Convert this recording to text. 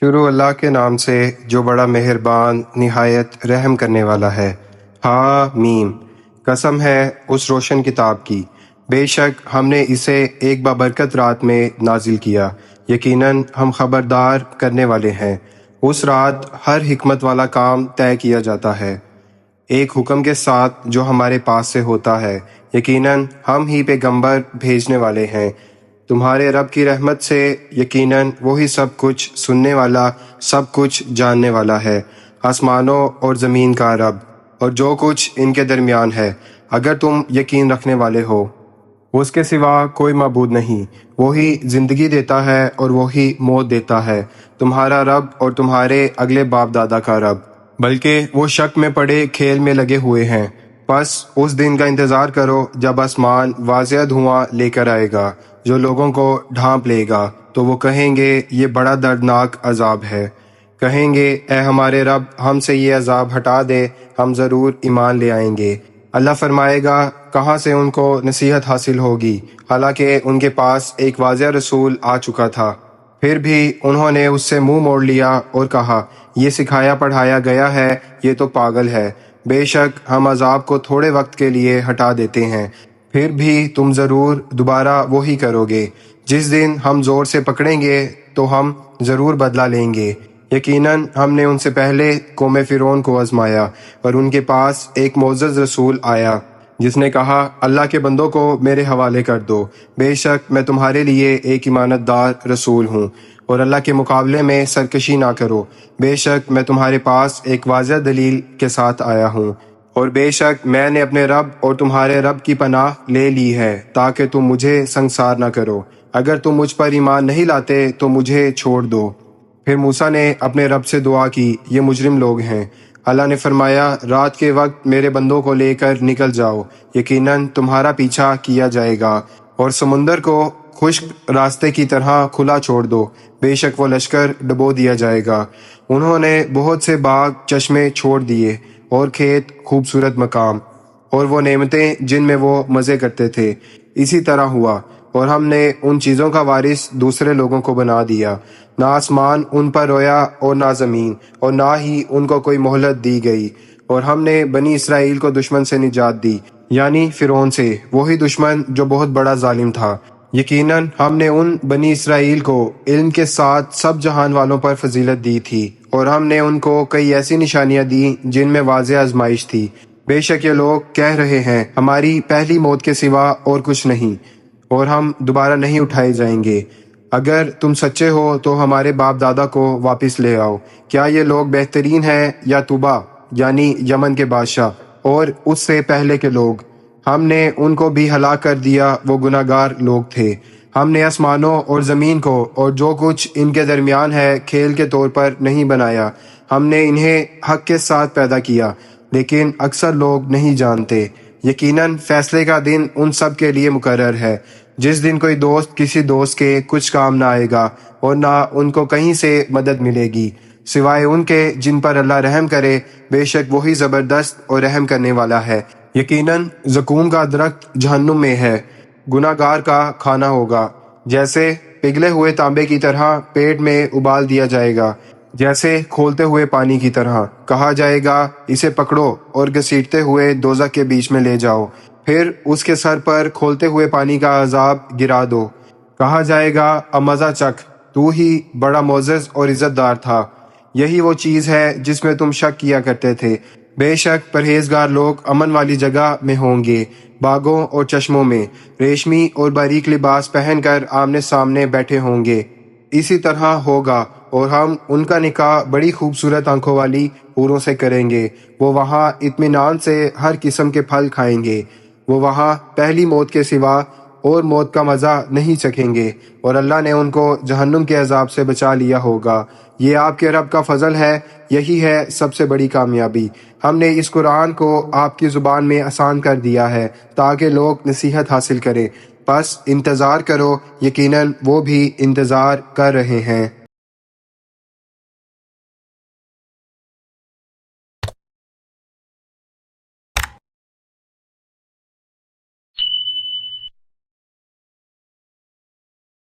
شروع اللہ کے نام سے جو بڑا مہربان، نہایت رحم کرنے والا ہے۔ ہا میم قسم ہے اس روشن کتاب کی۔ بے شک ہم نے اسے ایک بابرکت رات میں نازل کیا۔ یقیناً ہم خبردار کرنے والے ہیں۔ اس رات ہر حکمت والا کام طے کیا جاتا ہے۔ ایک حکم کے ساتھ جو ہمارے پاس سے ہوتا ہے۔ یقیناً ہم ہی پیغمبر بھیجنے والے ہیں۔ تمہارے رب کی رحمت سے یقیناً وہی سب کچھ سننے والا، سب کچھ جاننے والا ہے۔ آسمانوں اور زمین کا رب، اور جو کچھ ان کے درمیان ہے، اگر تم یقین رکھنے والے ہو۔ اس کے سوا کوئی معبود نہیں۔ وہی زندگی دیتا ہے اور وہی موت دیتا ہے۔ تمہارا رب اور تمہارے اگلے باپ دادا کا رب۔ بلکہ وہ شک میں پڑے، کھیل میں لگے ہوئے ہیں۔ پس اس دن کا انتظار کرو جب آسمان واضح دھواں لے کر آئے گا۔ جو لوگوں کو ڈھانپ لے گا، تو وہ کہیں گے، یہ بڑا دردناک عذاب ہے۔ کہیں گے، اے ہمارے رب، ہم سے یہ عذاب ہٹا دے، ہم ضرور ایمان لے آئیں گے۔ اللہ فرمائے گا، کہاں سے ان کو نصیحت حاصل ہوگی؟ حالانکہ ان کے پاس ایک واضح رسول آ چکا تھا۔ پھر بھی انہوں نے اس سے منہ موڑ لیا اور کہا، یہ سکھایا پڑھایا گیا ہے، یہ تو پاگل ہے۔ بے شک ہم عذاب کو تھوڑے وقت کے لیے ہٹا دیتے ہیں۔ پھر بھی تم ضرور دوبارہ وہی کرو گے۔ جس دن ہم زور سے پکڑیں گے تو ہم ضرور بدلہ لیں گے۔ یقیناً ہم نے ان سے پہلے قوم فرون کو آزمایا اور ان کے پاس ایک معزز رسول آیا، جس نے کہا، اللہ کے بندوں کو میرے حوالے کر دو۔ بے شک میں تمہارے لیے ایک امانت دار رسول ہوں اور اللہ کے مقابلے میں سرکشی نہ کرو۔ بے شک میں تمہارے پاس ایک واضح دلیل کے ساتھ آیا ہوں۔ اور بے شک میں نے اپنے رب اور تمہارے رب کی پناہ لے لی ہے تاکہ تم مجھے سنسار نہ کرو۔ اگر تم مجھ پر ایمان نہیں لاتے تو مجھے چھوڑ دو۔ پھر موسا نے اپنے رب سے دعا کی، یہ مجرم لوگ ہیں۔ اللہ نے فرمایا، رات کے وقت میرے بندوں کو لے کر نکل جاؤ۔ یقیناً تمہارا پیچھا کیا جائے گا۔ اور سمندر کو خشک راستے کی طرح کھلا چھوڑ دو۔ بے شک وہ لشکر ڈبو دیا جائے گا۔ انہوں نے بہت سے باغ چشمے چھوڑ دیے۔ اور کھیت خوبصورت مقام اور وہ نعمتیں جن میں وہ مزے کرتے تھے۔ اسی طرح ہوا اور ہم نے ان چیزوں کا وارث دوسرے لوگوں کو بنا دیا۔ نہ آسمان ان پر رویا اور نہ زمین، اور نہ ہی ان کو کوئی مہلت دی گئی۔ اور ہم نے بنی اسرائیل کو دشمن سے نجات دی یعنی فرون سے۔ وہی دشمن جو بہت بڑا ظالم تھا۔ یقیناً ہم نے ان بنی اسرائیل کو علم کے ساتھ سب جہان والوں پر فضیلت دی تھی اور ہم نے ان کو کئی ایسی نشانیاں دی جن میں واضح آزمائش تھی۔ بے شک یہ لوگ کہہ رہے ہیں، ہماری پہلی موت کے سوا اور کچھ نہیں اور ہم دوبارہ نہیں اٹھائے جائیں گے۔ اگر تم سچے ہو تو ہمارے باپ دادا کو واپس لے آؤ۔ کیا یہ لوگ بہترین ہیں یا توبہ یعنی یمن کے بادشاہ اور اس سے پہلے کے لوگ؟ ہم نے ان کو بھی ہلاک کر دیا، وہ گناہ گار لوگ تھے۔ ہم نے آسمانوں اور زمین کو اور جو کچھ ان کے درمیان ہے کھیل کے طور پر نہیں بنایا۔ ہم نے انہیں حق کے ساتھ پیدا کیا، لیکن اکثر لوگ نہیں جانتے۔ یقیناً فیصلے کا دن ان سب کے لیے مقرر ہے۔ جس دن کوئی دوست کسی دوست کے کچھ کام نہ آئے گا اور نہ ان کو کہیں سے مدد ملے گی۔ سوائے ان کے جن پر اللہ رحم کرے، بے شک وہی زبردست اور رحم کرنے والا ہے۔ یقیناً زکوم کا درخت جہنم میں ہے گناہ گار کا کھانا ہوگا۔ جیسے پگھلے ہوئے تانبے کی طرح پیٹ میں ابال دیا جائے گا، جیسے کھولتے ہوئے پانی کی طرح۔ کہا جائے گا، اسے پکڑو اور گسیٹتے ہوئے دوزہ کے بیچ میں لے جاؤ۔ پھر اس کے سر پر کھولتے ہوئے پانی کا عذاب گرا دو۔ کہا جائے گا امزا چک تو ہی بڑا معزز اور عزت دار تھا۔ یہی وہ چیز ہے جس میں تم شک کیا کرتے تھے۔ بے شک پرہیزگار لوگ امن والی جگہ میں ہوں گے، باغوں اور چشموں میں۔ ریشمی اور باریک لباس پہن کر آمنے سامنے بیٹھے ہوں گے۔ اسی طرح ہوگا اور ہم ان کا نکاح بڑی خوبصورت آنکھوں والی پوروں سے کریں گے۔ وہ وہاں اطمینان سے ہر قسم کے پھل کھائیں گے۔ وہ وہاں پہلی موت کے سوا اور موت کا مزہ نہیں چکھیں گے اور اللہ نے ان کو جہنم کے عذاب سے بچا لیا ہوگا۔ یہ آپ کے رب کا فضل ہے، یہی ہے سب سے بڑی کامیابی۔ ہم نے اس قرآن کو آپ کی زبان میں آسان کر دیا ہے تاکہ لوگ نصیحت حاصل کریں۔ بس انتظار کرو، یقیناً وہ بھی انتظار کر رہے ہیں۔